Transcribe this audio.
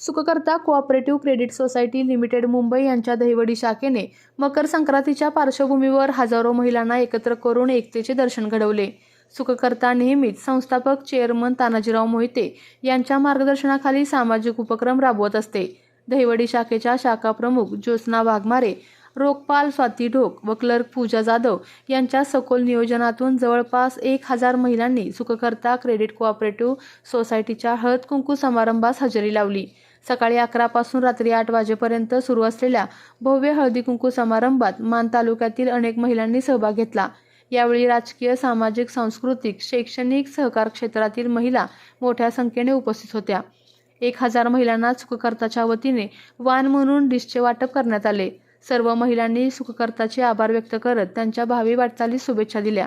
Sukhkarta cooperative credit society limited Mumbai यांच्या दहिवडी शाखेने मकर संक्रांतीच्या पार्श्वभूमीवर हजारो महिलांना एकत्र करून एकतेचे दर्शन घडवले. सुखकर्ता नेहमीच संस्थापक चेअरमन तानाजीराव मोहिते यांच्या मार्गदर्शनाखाली सामाजिक उपक्रम राबवत असते. दहिवडी शाखेच्या शाखा प्रमुख ज्योत्स्ना वाघमारे रोखपाल स्वाती ढोक व क्लर्क पूजा जाधव यांच्या सखोल नियोजनातून जवळपास एक हजार महिलांनी सुखकर्ता क्रेडिट कोऑपरेटिव्ह सोसायटीच्या हळद कुंकू समारंभास हजेरी लावली. सकाळी अकरापासून रात्री आठ वाजेपर्यंत सुरू असलेल्या भव्य हळदी कुंकू समारंभात मान तालुक्यातील अनेक महिलांनी सहभाग घेतला. यावेळी राजकीय सामाजिक सांस्कृतिक शैक्षणिक सहकार क्षेत्रातील महिला मोठ्या संख्येने उपस्थित होत्या. एक हजार महिलांना सुखकर्ताच्या वतीने वाण म्हणून डिशचे वाटप करण्यात आले. सर्व महिलांनी सुखकर्ताचे आभार व्यक्त करत त्यांच्या भावी वाटचालीस शुभेच्छा दिल्या.